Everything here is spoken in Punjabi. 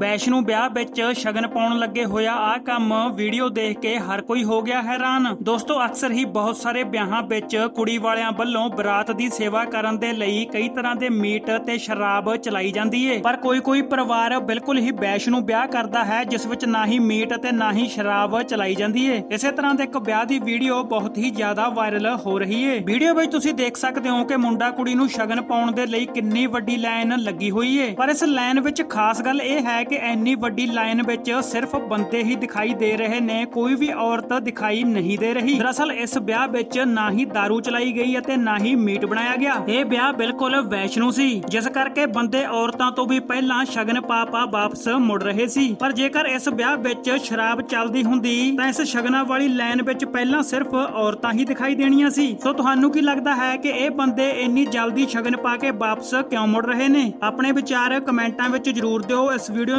ਵੈਸ਼ਨੂ ਵਿਆਹ ਵਿੱਚ ਸ਼ਗਨ ਪਾਉਣ ਲੱਗੇ ਹੋਇਆ ਆ ਕੰਮ ਵੀਡੀਓ ਦੇਖ ਕੇ ਹਰ ਕੋਈ ਹੋ ਗਿਆ ਹੈਰਾਨ। ਦੋਸਤੋ, ਅਕਸਰ ਹੀ ਬਹੁਤ ਸਾਰੇ ਵਿਆਹਾਂ ਵਿੱਚ ਕੁੜੀ ਵਾਲਿਆਂ ਵੱਲੋਂ ਬਰਾਤ ਦੀ ਸੇਵਾ ਕਰਨ ਦੇ ਲਈ ਕਈ ਤਰ੍ਹਾਂ ਦੇ ਮੀਟ ਤੇ ਸ਼ਰਾਬ ਚਲਾਈ ਜਾਂਦੀ ਏ। ਪਰ ਕੋਈ ਕੋਈ ਪਰਿਵਾਰ ਬਿਲਕੁਲ ਹੀ ਵੈਸ਼ਨੂ ਵਿਆਹ ਕਰਦਾ ਹੈ, ਜਿਸ ਵਿੱਚ ਨਾ ਹੀ ਮੀਟ ਤੇ ਨਾ ਹੀ ਸ਼ਰਾਬ ਚਲਾਈ ਜਾਂਦੀ ਏ। ਇਸੇ ਤਰ੍ਹਾਂ ਦੇ ਇੱਕ ਵਿਆਹ ਦੀ ਵੀਡੀਓ ਬਹੁਤ ਹੀ ਜ਼ਿਆਦਾ ਵਾਇਰਲ ਹੋ ਰਹੀ ਏ। ਵੀਡੀਓ ਵਿੱਚ ਤੁਸੀਂ ਦੇਖ ਸਕਦੇ ਹੋ ਕਿ ਮੁੰਡਾ ਕੁੜੀ ਨੂੰ ਸ਼ਗਨ ਪਾਉਣ ਦੇ ਲਈ ਕਿੰਨੀ ਵੱਡੀ ਲਾਈਨ ਲੱਗੀ ਹੋਈ ਏ। ਪਰ ਇਸ ਲਾਈਨ ਵਿੱਚ ਖਾਸ ਗੱਲ ਇਹ ਹੈ ਕਿ ਇੰਨੀ ਵੱਡੀ ਲਾਈਨ ਵਿੱਚ ਸਿਰਫ ਬੰਦੇ ਹੀ ਦਿਖਾਈ ਦੇ ਰਹੇ ਨੇ, ਕੋਈ ਵੀ ਔਰਤ ਦਿਖਾਈ ਨਹੀਂ ਦੇ ਰਹੀ। ਦਰਅਸਲ ਇਸ ਵਿਆਹ ਵਿੱਚ ਨਾ ਹੀ दारू ਚਲਾਈ ਗਈ ਅਤੇ ਨਾ ਹੀ ਮੀਟ ਬਣਾਇਆ ਗਿਆ। ਇਹ ਵਿਆਹ ਬਿਲਕੁਲ ਵੈਸ਼ਨੂ ਸੀ, ਜਿਸ ਕਰਕੇ ਬੰਦੇ ਔਰਤਾਂ ਤੋਂ ਵੀ ਪਹਿਲਾਂ ਸ਼ਗਨ ਪਾ ਪਾ ਵਾਪਸ ਮੁੜ ਰਹੇ ਸੀ। ਪਰ ਜੇਕਰ ਇਸ ਵਿਆਹ ਵਿੱਚ ਸ਼ਰਾਬ ਚੱਲਦੀ ਹੁੰਦੀ, ਤਾਂ ਇਸ ਸ਼ਗਨਾਂ ਵਾਲੀ ਲਾਈਨ ਵਿੱਚ ਪਹਿਲਾਂ ਸਿਰਫ ਔਰਤਾਂ ਹੀ ਦਿਖਾਈ ਦੇਣੀਆਂ ਸੀ। ਸੋ ਤੁਹਾਨੂੰ ਕੀ ਲੱਗਦਾ ਹੈ ਕਿ ਇਹ ਬੰਦੇ ਇੰਨੀ ਜਲਦੀ ਸ਼ਗਨ ਪਾ ਕੇ ਵਾਪਸ ਕਿਉਂ ਮੁੜ ਰਹੇ ਨੇ? ਆਪਣੇ ਵਿਚਾਰ ਕਮੈਂਟਾਂ ਵਿੱਚ ਜਰੂਰ ਦਿਓ। ਇਸ ਵੀਡੀਓ